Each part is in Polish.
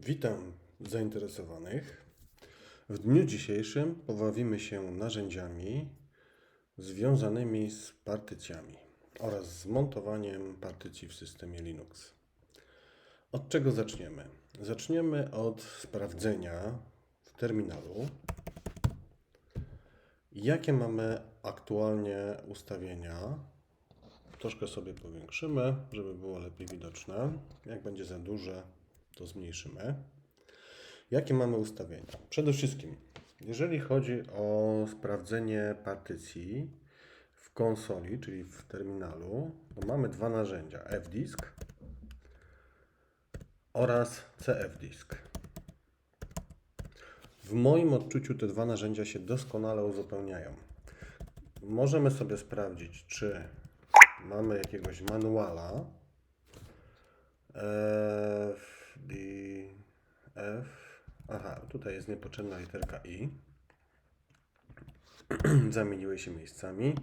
Witam zainteresowanych. W dniu dzisiejszym pobawimy się narzędziami związanymi z partycjami oraz z montowaniem partycji w systemie Linux. Od czego zaczniemy? Zaczniemy od sprawdzenia w terminalu, jakie mamy aktualnie ustawienia. Troszkę sobie powiększymy, żeby było lepiej widoczne. Jak będzie za duże, to zmniejszymy. Jakie mamy ustawienia? Przede wszystkim, jeżeli chodzi o sprawdzenie partycji w konsoli, czyli w terminalu, to mamy dwa narzędzia: fdisk oraz cfdisk. W moim odczuciu te dwa narzędzia się doskonale uzupełniają. Możemy sobie sprawdzić, czy mamy jakiegoś manuala F, D, F. Aha, tutaj jest niepotrzebna literka I. Zamieniły się miejscami.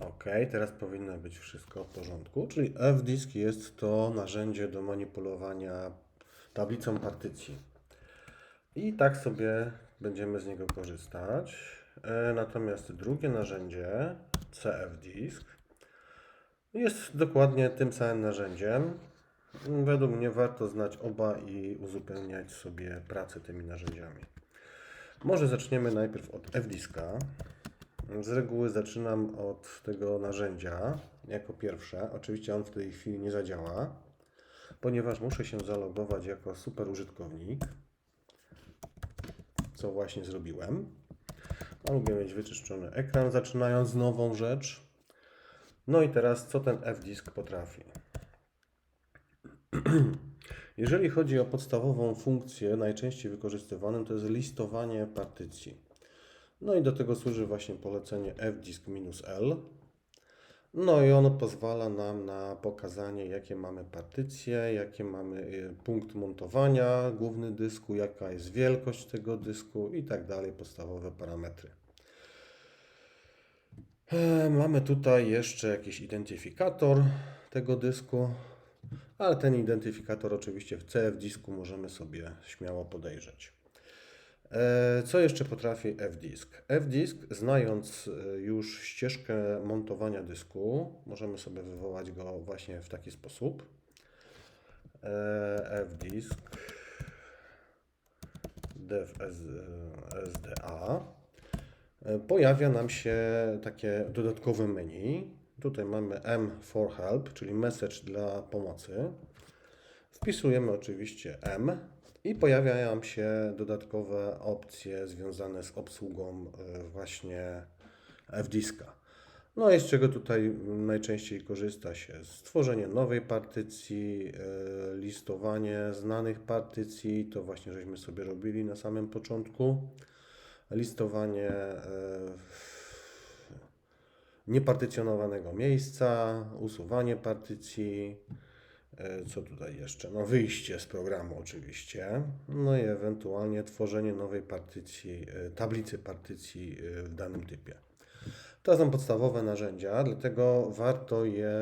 Ok, teraz powinno być wszystko w porządku. Czyli F-disk jest to narzędzie do manipulowania tablicą partycji. I tak sobie będziemy z niego korzystać. E, Natomiast drugie narzędzie, CF-disk, jest dokładnie tym samym narzędziem. Według mnie warto znać oba i uzupełniać sobie pracę tymi narzędziami. Może zaczniemy najpierw od F-diska. Z reguły zaczynam od tego narzędzia jako pierwsze. Oczywiście on w tej chwili nie zadziała, ponieważ muszę się zalogować jako super użytkownik, co właśnie zrobiłem. A lubię mieć wyczyszczony ekran, zaczynając nową rzecz. No i teraz, co ten F-disk potrafi? Jeżeli chodzi o podstawową funkcję, najczęściej wykorzystywaną, to jest listowanie partycji. No i do tego służy właśnie polecenie fdisk-l. No i ono pozwala nam na pokazanie, jakie mamy partycje, jakie mamy y, punkt montowania, główny dysku, jaka jest wielkość tego dysku i tak dalej, podstawowe parametry. E, Mamy tutaj jeszcze jakiś identyfikator tego dysku, ale ten identyfikator oczywiście w CF disku możemy sobie śmiało podejrzeć. E, Co jeszcze potrafi F-disk? F-disk, znając e, już ścieżkę montowania dysku, możemy sobie wywołać go właśnie w taki sposób. E, F-disk dev SDA pojawia nam się takie dodatkowe menu. Tutaj mamy M for help, czyli message dla pomocy. Wpisujemy oczywiście M i pojawiają się dodatkowe opcje związane z obsługą e, właśnie F-diska. No i z czego tutaj najczęściej korzysta się? Stworzenie nowej partycji, e, listowanie znanych partycji, to właśnie żeśmy sobie robili na samym początku. Listowanie e, niepartycjonowanego miejsca, usuwanie partycji, e, co tutaj jeszcze? No wyjście z programu oczywiście, no i ewentualnie tworzenie nowej partycji, e, tablicy partycji e, w danym typie. To są podstawowe narzędzia, dlatego warto je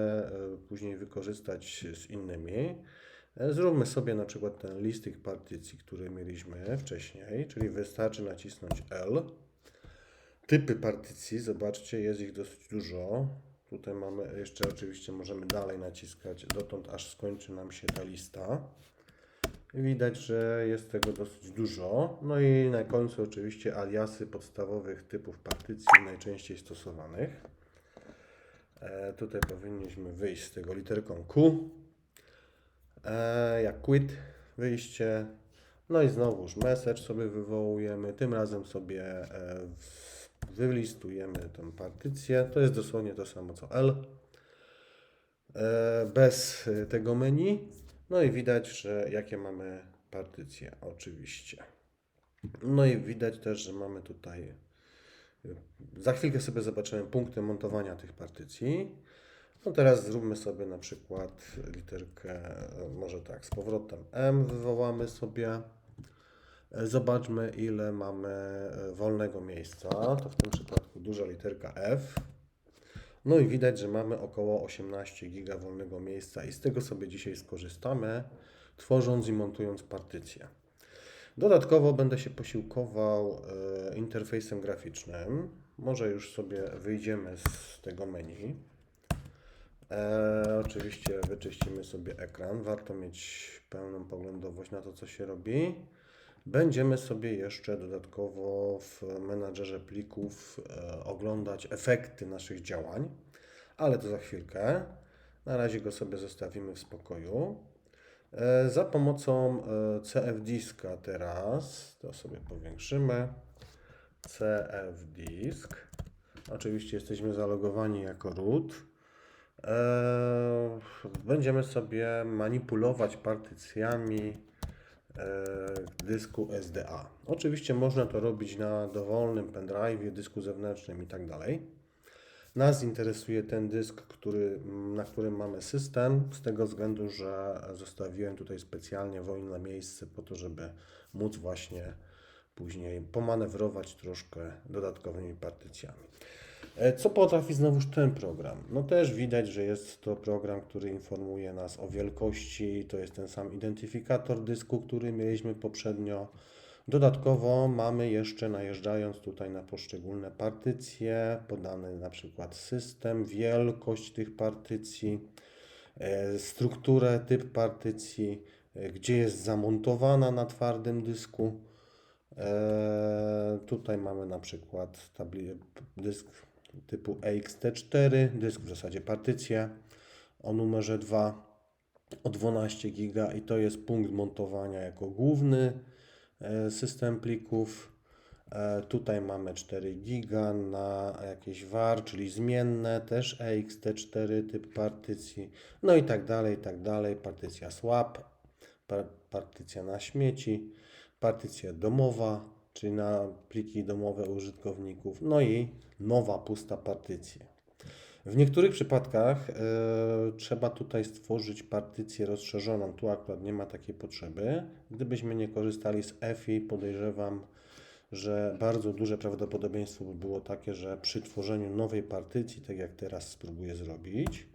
później wykorzystać z innymi. Zróbmy sobie na przykład ten list tych partycji, który mieliśmy wcześniej, czyli wystarczy nacisnąć L. Typy partycji, zobaczcie, jest ich dosyć dużo. Tutaj mamy jeszcze oczywiście możemy dalej naciskać dotąd aż skończy nam się ta lista. Widać, że jest tego dosyć dużo. No i na końcu oczywiście aliasy podstawowych typów partycji najczęściej stosowanych. E, tutaj powinniśmy wyjść z tego literką Q. E, jak quit, wyjście. No i znowuż message sobie wywołujemy. Tym razem sobie e, w- wylistujemy tę partycję. To jest dosłownie to samo co L. E, bez e, tego menu. No i widać, że jakie mamy partycje, oczywiście. No i widać też, że mamy tutaj. e, Za chwilkę sobie zobaczymy punkty montowania tych partycji. No teraz zróbmy sobie na przykład literkę, może tak, z powrotem M wywołamy sobie. E, Zobaczmy, ile mamy e, wolnego miejsca. To w tym przypadku duża literka F. No i widać, że mamy około 18 giga wolnego miejsca i z tego sobie dzisiaj skorzystamy. tworząc i montując partycje. Dodatkowo będę się posiłkował e, interfejsem graficznym. Może już sobie wyjdziemy z tego menu. E, oczywiście wyczyścimy sobie ekran. Warto mieć pełną poglądowość na to, co się robi. Będziemy sobie jeszcze dodatkowo w menadżerze plików e, oglądać efekty naszych działań, ale to za chwilkę. Na razie go sobie zostawimy w spokoju. E, Za pomocą e, CF Diska teraz, to sobie powiększymy. CF Disk. Oczywiście jesteśmy zalogowani jako root. Będziemy sobie manipulować partycjami dysku SDA. Oczywiście można to robić na dowolnym pendrive, dysku zewnętrznym i tak. Nas interesuje ten dysk, który, na którym mamy system, z tego względu, że zostawiłem tutaj specjalnie wolne miejsce po to, żeby móc właśnie później pomanewrować troszkę dodatkowymi partycjami. E, Co potrafi znowuż ten program? No też widać, że jest to program, który informuje nas o wielkości, to jest ten sam identyfikator dysku, który mieliśmy poprzednio. Dodatkowo mamy jeszcze najeżdżając tutaj na poszczególne partycje, podany na przykład system, wielkość tych partycji, e, strukturę, typ partycji, e, gdzie jest zamontowana na twardym dysku. Tutaj mamy na przykład dysk typu EXT4, dysk w zasadzie partycję o numerze 2 o 12 giga i to jest punkt montowania jako główny e, system plików. E, Tutaj mamy 4 giga na jakieś var, czyli zmienne, też EXT4 typ partycji, no i tak dalej, i tak dalej. Partycja swap, par- partycja na śmieci, partycja domowa, czyli na pliki domowe użytkowników, no i nowa pusta partycja. W niektórych przypadkach e, trzeba tutaj stworzyć partycję rozszerzoną. Tu akurat nie ma takiej potrzeby. Gdybyśmy nie korzystali z EFI, podejrzewam, że bardzo duże prawdopodobieństwo by było takie, że przy tworzeniu nowej partycji, tak jak teraz spróbuję zrobić,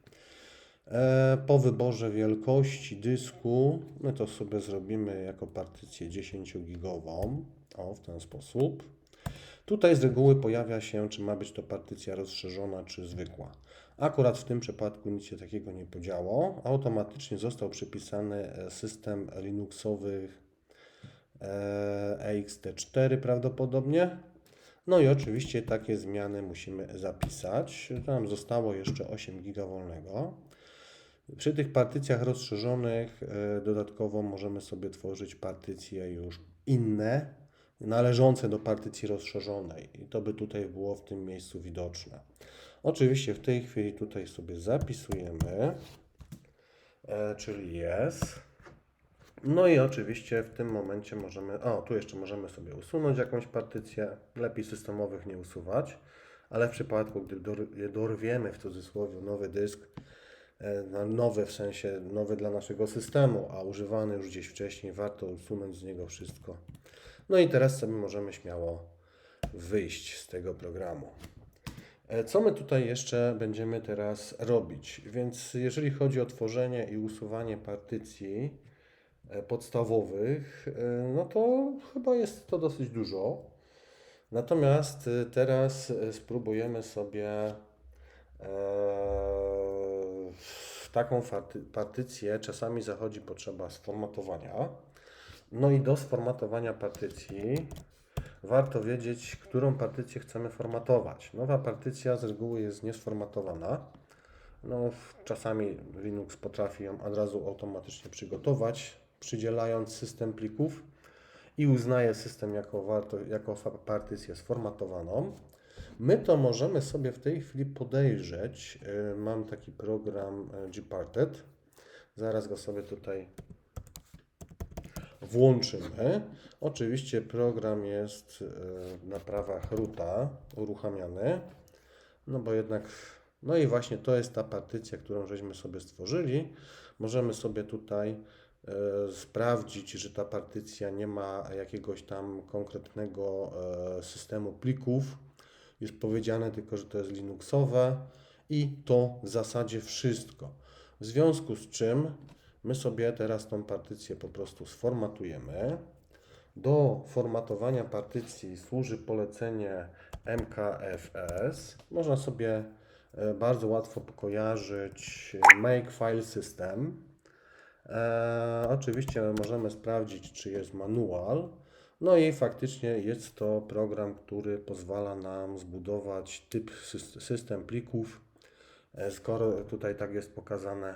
po wyborze wielkości dysku, my to sobie zrobimy jako partycję 10-gigową, o w ten sposób. Tutaj z reguły pojawia się, czy ma być to partycja rozszerzona, czy zwykła. Akurat w tym przypadku nic się takiego nie podziało. Automatycznie został przypisany e, system Linuxowy e, EXT4 prawdopodobnie. No i oczywiście takie zmiany musimy zapisać. Tam zostało jeszcze 8 giga wolnego. Przy tych partycjach rozszerzonych e, dodatkowo możemy sobie tworzyć partycje już inne, należące do partycji rozszerzonej. I to by tutaj było w tym miejscu widoczne. Oczywiście w tej chwili tutaj sobie zapisujemy, e, czyli jest. No i oczywiście w tym momencie możemy, o tu jeszcze możemy sobie usunąć jakąś partycję, lepiej systemowych nie usuwać, ale w przypadku, gdy dorwiemy w cudzysłowie nowy dysk, nowy w sensie nowy dla naszego systemu, a używany już gdzieś wcześniej, warto usunąć z niego wszystko. No i teraz sobie możemy śmiało wyjść z tego programu. E, Co my tutaj jeszcze będziemy teraz robić? Więc jeżeli chodzi o tworzenie i usuwanie partycji e, podstawowych, e, no to chyba jest to dosyć dużo. Natomiast e, teraz e, spróbujemy sobie e, taką partycję czasami zachodzi potrzeba sformatowania. No i do sformatowania partycji warto wiedzieć, którą partycję chcemy formatować. Nowa partycja z reguły jest niesformatowana. No, czasami Linux potrafi ją od razu automatycznie przygotować, przydzielając system plików i uznaje system jako, warto, jako partycję sformatowaną. My to możemy sobie w tej chwili podejrzeć. Yy, Mam taki program yy, Gparted. Zaraz go sobie tutaj włączymy. Oczywiście program jest e, na prawach roota uruchamiany, no bo jednak, no i właśnie to jest ta partycja, którą żeśmy sobie stworzyli. Możemy sobie tutaj e, sprawdzić, że ta partycja nie ma jakiegoś tam konkretnego e, systemu plików. Jest powiedziane tylko, że to jest Linuxowe i to w zasadzie wszystko. W związku z czym My sobie teraz tą partycję po prostu sformatujemy. Do formatowania partycji służy polecenie MKFS. Można sobie e, bardzo łatwo pokojarzyć Make File System. E, oczywiście możemy sprawdzić, czy jest manual. No i faktycznie jest to program, który pozwala nam zbudować typ sys- system plików, e, skoro tutaj tak jest pokazane.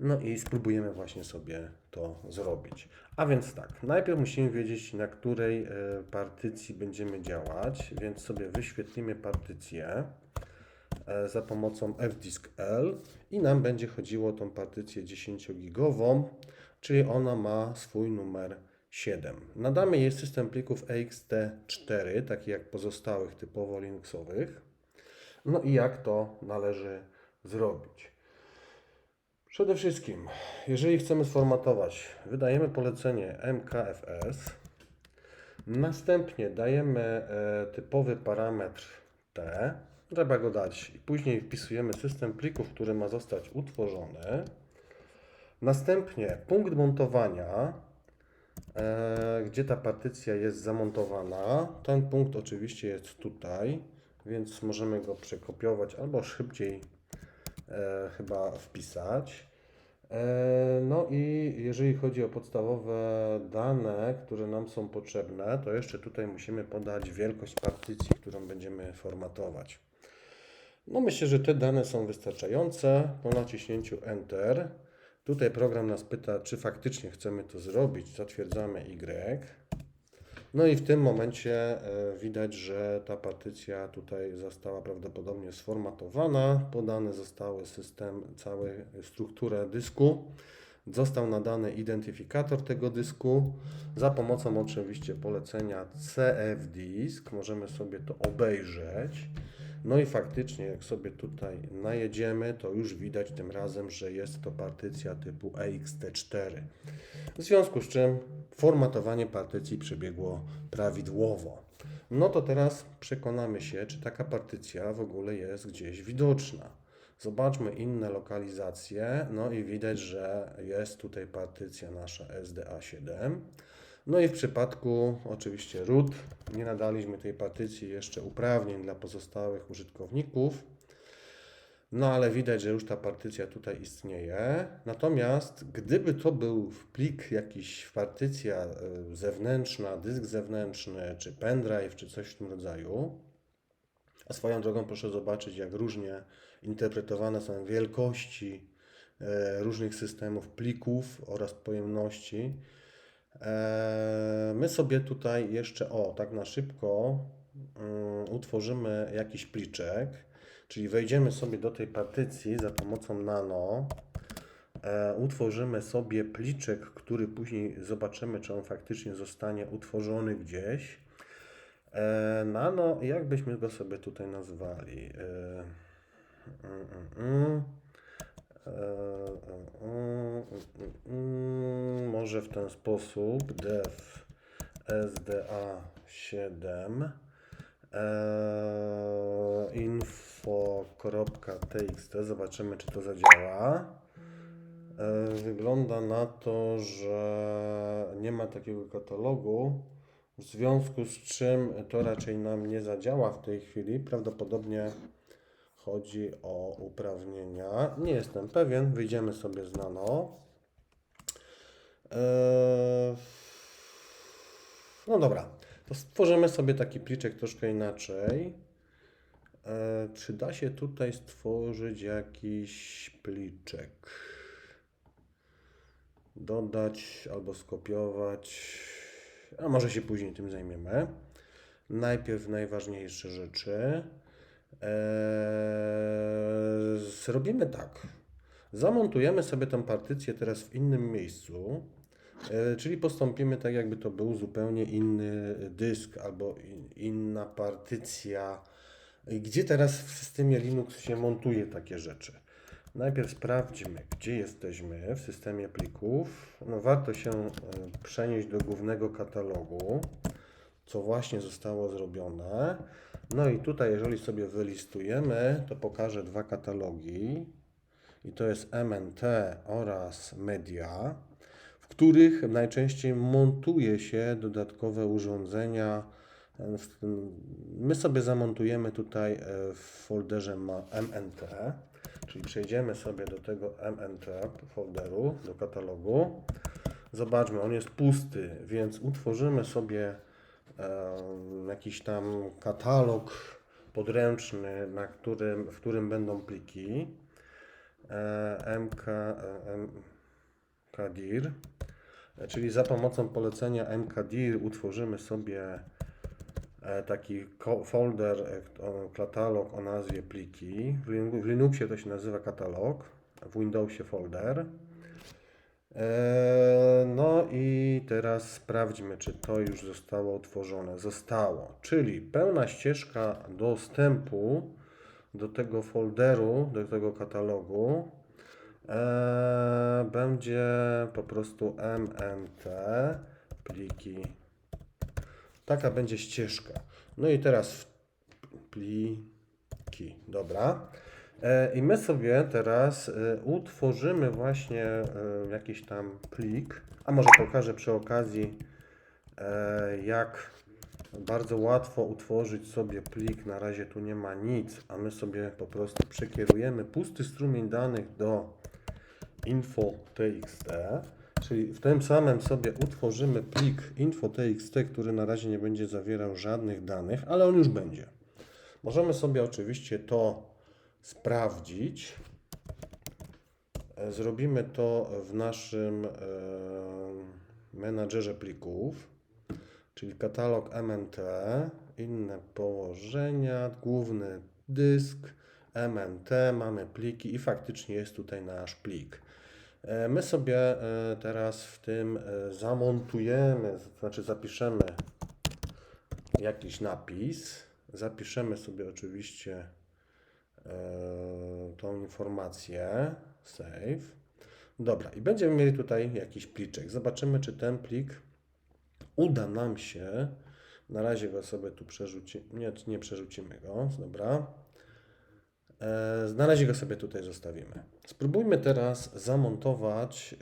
No i spróbujemy właśnie sobie to zrobić. A więc tak, najpierw musimy wiedzieć, na której e, partycji będziemy działać, więc sobie wyświetlimy partycję e, za pomocą fdisk.l i nam będzie chodziło o tą partycję 10-gigową, czyli ona ma swój numer 7. Nadamy jej system plików ext4, taki jak pozostałych typowo linuxowych. No i jak to należy zrobić? Przede wszystkim, jeżeli chcemy sformatować, wydajemy polecenie mkfs. Następnie dajemy e, typowy parametr t, trzeba go dać i później wpisujemy system plików, który ma zostać utworzony. Następnie punkt montowania, gdzie ta partycja jest zamontowana. Ten punkt oczywiście jest tutaj, więc możemy go przekopiować albo szybciej e, chyba wpisać. E, no i jeżeli chodzi o podstawowe dane, które nam są potrzebne, to jeszcze tutaj musimy podać wielkość partycji, którą będziemy formatować. No myślę, że te dane są wystarczające. Po naciśnięciu Enter. Tutaj program nas pyta, czy faktycznie chcemy to zrobić. Zatwierdzamy Y. No i w tym momencie e, widać, że ta partycja tutaj została prawdopodobnie sformatowana. Podane zostały system, całą strukturę dysku. Został nadany identyfikator tego dysku. Za pomocą oczywiście polecenia cfdisk możemy sobie to obejrzeć. No i faktycznie, jak sobie tutaj najedziemy, to już widać tym razem, że jest to partycja typu ext4. W związku z czym formatowanie partycji przebiegło prawidłowo. No to teraz przekonamy się, czy taka partycja w ogóle jest gdzieś widoczna. Zobaczmy inne lokalizacje, no i widać, że jest tutaj partycja nasza SDA7. No i w przypadku oczywiście root nie nadaliśmy tej partycji jeszcze uprawnień dla pozostałych użytkowników. No ale widać, że już ta partycja tutaj istnieje. Natomiast gdyby to był plik, jakiś partycja y, zewnętrzna, dysk zewnętrzny, czy pendrive, czy coś w tym rodzaju, a swoją drogą proszę zobaczyć, jak różnie interpretowane są wielkości e, różnych systemów plików oraz pojemności. E, My sobie tutaj jeszcze, o, tak na szybko mm, utworzymy jakiś pliczek, czyli wejdziemy sobie do tej partycji za pomocą nano, e, utworzymy sobie pliczek, który później zobaczymy, czy on faktycznie zostanie utworzony gdzieś. E, Nano, jak byśmy go sobie tutaj nazwali? Mm, mm, mm. E, e, mm, mm, mm, Może w ten sposób dev sda7 e, info.txt zobaczymy czy to zadziała E, wygląda na to, że nie ma takiego katalogu w związku z czym to raczej nam nie zadziała w tej chwili prawdopodobnie chodzi o uprawnienia. Nie jestem pewien, wyjdziemy sobie z nano. Eee, No dobra, to stworzymy sobie taki pliczek troszkę inaczej. Eee, Czy da się tutaj stworzyć jakiś pliczek? Dodać albo skopiować. A może się później tym zajmiemy. Najpierw najważniejsze rzeczy. Eee, zrobimy tak. Zamontujemy sobie tę partycję teraz w innym miejscu, e, czyli postąpimy tak, jakby to był zupełnie inny dysk albo in, inna partycja. Gdzie teraz w systemie Linux się montuje takie rzeczy? Najpierw sprawdźmy, gdzie jesteśmy w systemie plików. No, warto się e, przenieść do głównego katalogu, co właśnie zostało zrobione. No i tutaj, jeżeli sobie wylistujemy, to pokażę dwa katalogi. i to jest MNT oraz media, w których najczęściej montuje się dodatkowe urządzenia. My sobie zamontujemy tutaj e, w folderze MNT, czyli przejdziemy sobie do tego MNT folderu, do katalogu. Zobaczmy, on jest pusty, więc utworzymy sobie jakiś tam katalog podręczny, na którym, w którym będą pliki. E, MK, e, mkdir, E, czyli za pomocą polecenia mkdir utworzymy sobie taki folder, katalog o nazwie pliki. W Linuxie to się nazywa katalog, w Windowsie folder. E, No i teraz sprawdźmy, czy to już zostało utworzone. Zostało, czyli pełna ścieżka dostępu do tego folderu, do tego katalogu e, będzie po prostu mnt pliki. Taka będzie ścieżka. No i teraz pliki, dobra. E, I my sobie teraz e, utworzymy właśnie e, jakiś tam plik, a może pokażę przy okazji, jak bardzo łatwo utworzyć sobie plik. Na razie tu nie ma nic, a my sobie po prostu przekierujemy pusty strumień danych do info.txt, czyli w tym samym sobie utworzymy plik info.txt, który na razie nie będzie zawierał żadnych danych, ale on już będzie. Możemy sobie oczywiście to sprawdzić. E, Zrobimy to w naszym e, menadżerze plików, czyli katalog MNT, inne położenia, główny dysk, MNT, mamy pliki i faktycznie jest tutaj nasz plik. E, My sobie teraz w tym zamontujemy, znaczy zapiszemy jakiś napis. Zapiszemy sobie oczywiście tą informację. Save. Dobra, i będziemy mieli tutaj jakiś pliczek. Zobaczymy, czy ten plik uda nam się. Na razie go sobie tu przerzucimy. Nie, nie przerzucimy go. Dobra. E, Na razie go sobie tutaj zostawimy. Spróbujmy teraz zamontować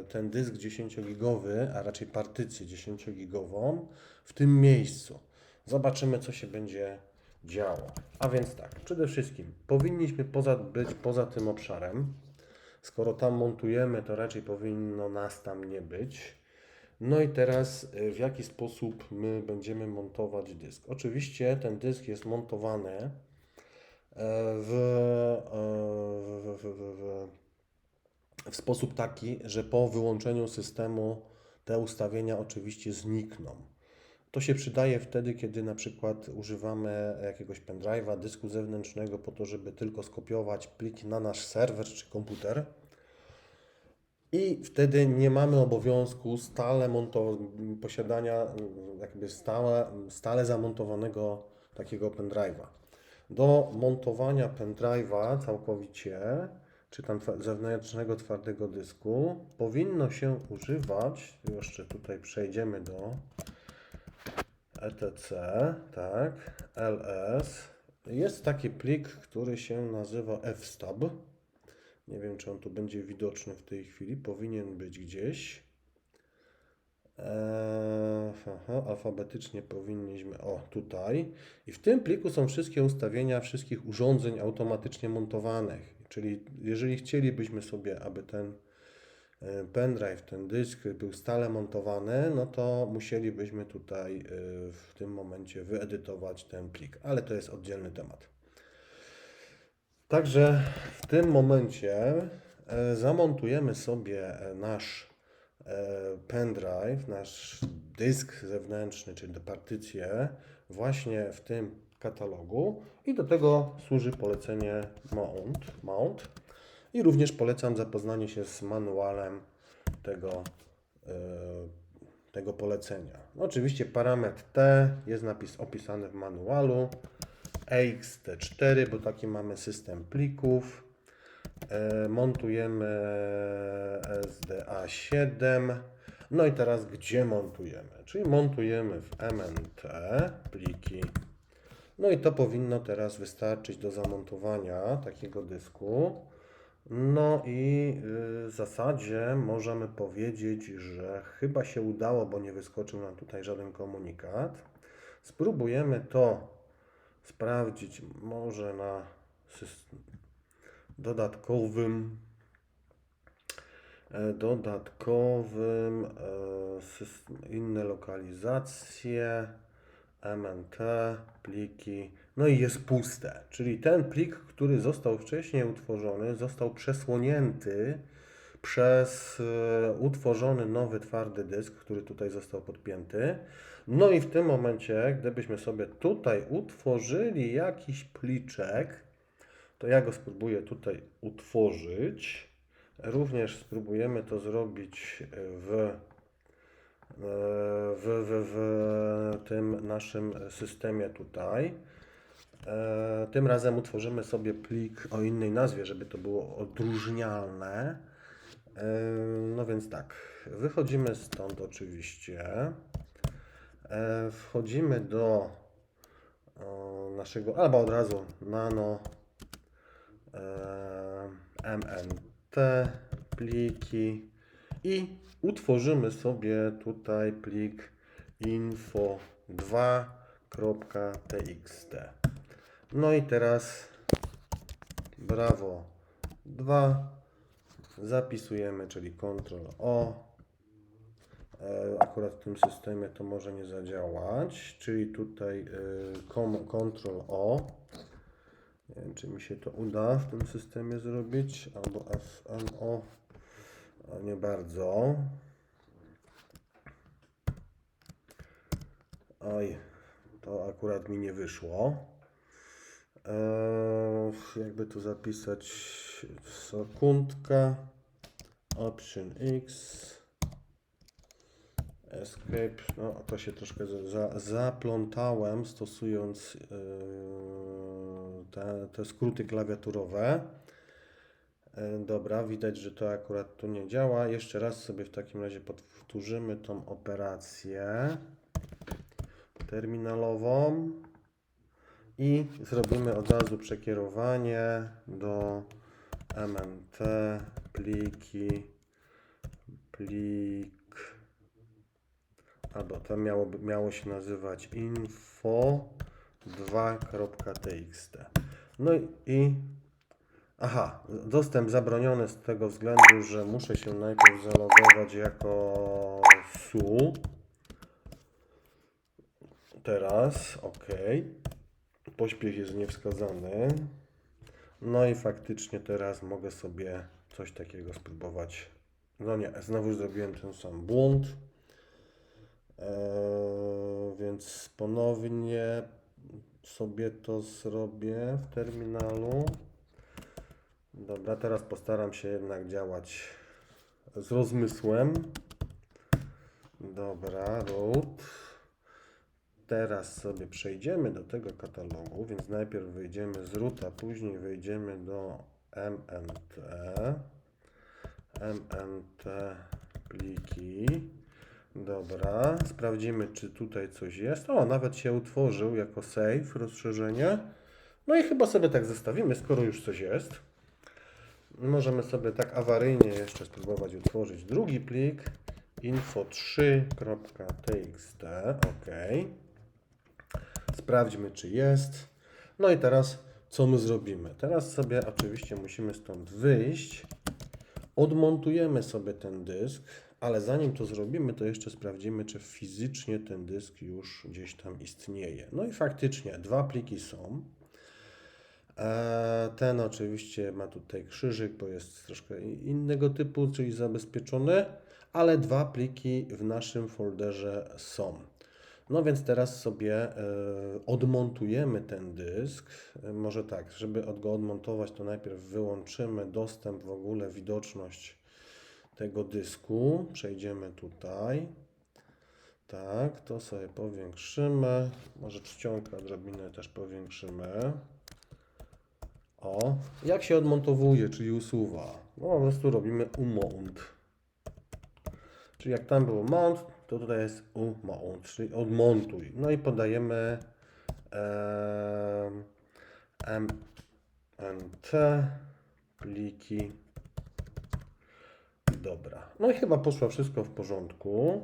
e, ten dysk 10-gigowy, a raczej partycję 10-gigową w tym miejscu. Zobaczymy, co się będzie działo. A więc tak, przede wszystkim powinniśmy poza, być poza tym obszarem. Skoro tam montujemy, to raczej powinno nas tam nie być. No i teraz y, w jaki sposób my będziemy montować dysk? Oczywiście ten dysk jest montowany e, e, w, w, w, w, w sposób taki, że po wyłączeniu systemu te ustawienia oczywiście znikną. To się przydaje wtedy, kiedy na przykład używamy jakiegoś pendrive'a, dysku zewnętrznego po to, żeby tylko skopiować pliki na nasz serwer czy komputer. I wtedy nie mamy obowiązku stale posiadania jakby stale, stale zamontowanego takiego pendrive'a. Do montowania pendrive'a całkowicie, czy tam zewnętrznego twardego dysku, powinno się używać, jeszcze tutaj przejdziemy do etc, tak, ls. Jest taki plik, który się nazywa fstab. Nie wiem, czy on tu będzie widoczny w tej chwili. Powinien być gdzieś. Eee, aha, alfabetycznie powinniśmy. O, tutaj. I w tym pliku są wszystkie ustawienia wszystkich urządzeń automatycznie montowanych. Czyli jeżeli chcielibyśmy sobie, aby ten pendrive, ten dysk był stale montowany, no to musielibyśmy tutaj e, w tym momencie wyedytować ten plik, ale to jest oddzielny temat. Także w tym momencie e, zamontujemy sobie e, nasz e, pendrive, nasz dysk zewnętrzny, czyli partycję właśnie w tym katalogu i do tego służy polecenie mount, mount. I również polecam zapoznanie się z manualem tego, e, tego polecenia. No, Oczywiście parametr T jest napis opisany w manualu. EXT4, bo taki mamy system plików. E, montujemy SDA7. No i teraz gdzie montujemy? Czyli montujemy w MNT pliki. No i to powinno teraz wystarczyć do zamontowania takiego dysku. No i y, w zasadzie możemy powiedzieć, że chyba się udało, bo nie wyskoczył nam tutaj żaden komunikat. Spróbujemy to sprawdzić może na dodatkowym e, dodatkowym e, inne lokalizacje MNT, pliki, no i jest puste, czyli ten plik, który został wcześniej utworzony, został przesłonięty przez e, utworzony nowy twardy dysk, który tutaj został podpięty. No i w tym momencie, gdybyśmy sobie tutaj utworzyli jakiś pliczek, to ja go spróbuję tutaj utworzyć. Również spróbujemy to zrobić w w, w, w tym naszym systemie tutaj. E, Tym razem utworzymy sobie plik o innej nazwie, żeby to było odróżnialne. E, No więc tak, wychodzimy stąd oczywiście. E, Wchodzimy do naszego, albo od razu nano mnt pliki i utworzymy sobie tutaj plik info2.txt. No i teraz brawo 2 zapisujemy, czyli Ctrl O. E, Akurat w tym systemie to może nie zadziałać, czyli tutaj e, Ctrl O. Nie wiem, czy mi się to uda w tym systemie zrobić, albo FNO. A nie bardzo. Oj, to akurat mi nie wyszło. Eee, jakby tu zapisać sekundka. Option X. Escape. No, to się troszkę za, za, zaplątałem stosując yy, te, te skróty klawiaturowe. E, Dobra, widać, że to akurat tu nie działa. Jeszcze raz sobie w takim razie powtórzymy tą operację terminalową i zrobimy od razu przekierowanie do mnt pliki plik albo to miałoby, miało się nazywać info2.txt no i- i Aha, dostęp zabroniony z tego względu, że muszę się najpierw zalogować jako SU. Teraz, ok. Pośpiech jest niewskazany. No i faktycznie teraz mogę sobie coś takiego spróbować. No nie, znowu zrobiłem ten sam błąd. Eee, więc ponownie sobie to zrobię w terminalu. Dobra, teraz postaram się jednak działać z rozmysłem. Dobra, root. Teraz sobie przejdziemy do tego katalogu, więc najpierw wejdziemy z roota, później wejdziemy do mnt. mnt pliki. Dobra, sprawdzimy czy tutaj coś jest. O, nawet się utworzył jako save rozszerzenie. No i chyba sobie tak zostawimy, skoro już coś jest. Możemy sobie tak awaryjnie jeszcze spróbować utworzyć drugi plik info3.txt. OK. Sprawdźmy, czy jest. No i teraz co my zrobimy? Teraz sobie oczywiście musimy stąd wyjść. Odmontujemy sobie ten dysk, ale zanim to zrobimy, to jeszcze sprawdzimy, czy fizycznie ten dysk już gdzieś tam istnieje. No i faktycznie dwa pliki są. E, Ten oczywiście ma tutaj krzyżyk, bo jest troszkę innego typu, czyli zabezpieczony, ale dwa pliki w naszym folderze są. No więc teraz sobie e, odmontujemy ten dysk. E, Może tak, żeby go odmontować, to najpierw wyłączymy dostęp, w ogóle widoczność tego dysku. Przejdziemy tutaj. Tak, to sobie powiększymy. Może czcionkę odrobinę też powiększymy. O, jak się odmontowuje, czyli usuwa? No po prostu robimy umount. Czyli jak tam było mount, to tutaj jest umount, czyli odmontuj. No i podajemy em, mnt pliki. Dobra. No i chyba poszło wszystko w porządku,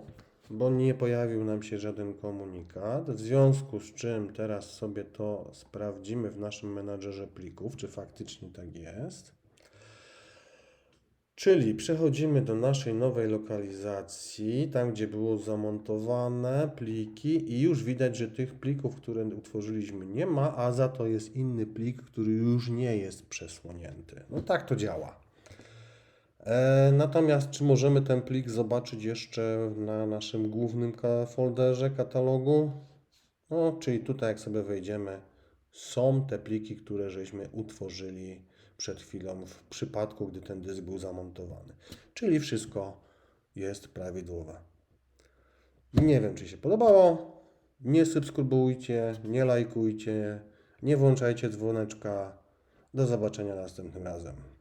bo nie pojawił nam się żaden komunikat. W związku z czym teraz sobie to sprawdzimy w naszym menadżerze plików, czy faktycznie tak jest. Czyli przechodzimy do naszej nowej lokalizacji, tam gdzie było zamontowane pliki i już widać, że tych plików, które utworzyliśmy nie ma, a za to jest inny plik, który już nie jest przesłonięty. No tak to działa. E, natomiast czy możemy ten plik zobaczyć jeszcze na naszym głównym folderze katalogu? No, czyli tutaj jak sobie wejdziemy, są te pliki, które żeśmy utworzyli przed chwilą w przypadku, gdy ten dysk był zamontowany. Czyli wszystko jest prawidłowe. Nie wiem, czy się podobało. Nie subskrybujcie, nie lajkujcie, nie włączajcie dzwoneczka. Do zobaczenia następnym razem.